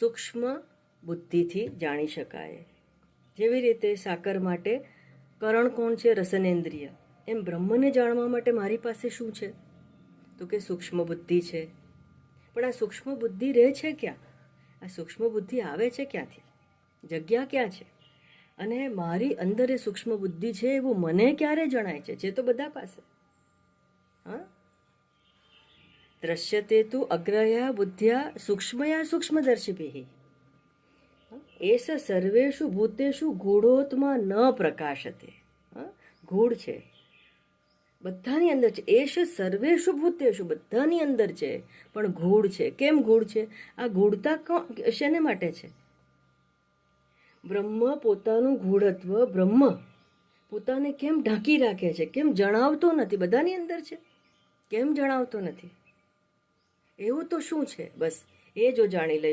સૂક્ષ્મ બુદ્ધિથી જાણી શકાય. જેવી રીતે સાકર માટે કરણ કોણ છે? રસનેન્દ્રિય. એમ બ્રહ્મને જાણવા માટે મારી પાસે શું છે? તો કે સૂક્ષ્મ બુદ્ધિ છે. પણ આ સૂક્ષ્મ બુદ્ધિ રહે છે ક્યાં? આ સૂક્ષ્મ બુદ્ધિ આવે છે ક્યાંથી? જગ્યા ક્યાં છે? અને મારી અંદર એ સૂક્ષ્મ બુદ્ધિ છે એવું મને ક્યારે જણાય છે? જે તો બધા પાસે. દ્રશ્યતે તુ અગ્રયા બુદ્ધ્યા સૂક્ષ્મયા સૂક્ષ્મદર્શિભિ। એસ સર્વેશુ ભૂતેશુ ગૂઢોત્મા ન પ્રકાશતે? ગૂઢ છે। બધાની અંદર છે। એશ સર્વેશુ ભૂતેશુ બધાની અંદર છે। પણ ગૂઢ છે। કેમ ગૂઢ છે? આ ગૂઢતા શેને માટે છે? બ્રહ્મ પોતાનું ગૂઢત્વ બ્રહ્મ પોતાને કેમ ઢાંકી રાખે છે? કેમ જણાવતો નથી? બધાની અંદર છે। કેમ જણાવતો નથી? એવું તો શું છે? બસ એ જો જાણી લઈ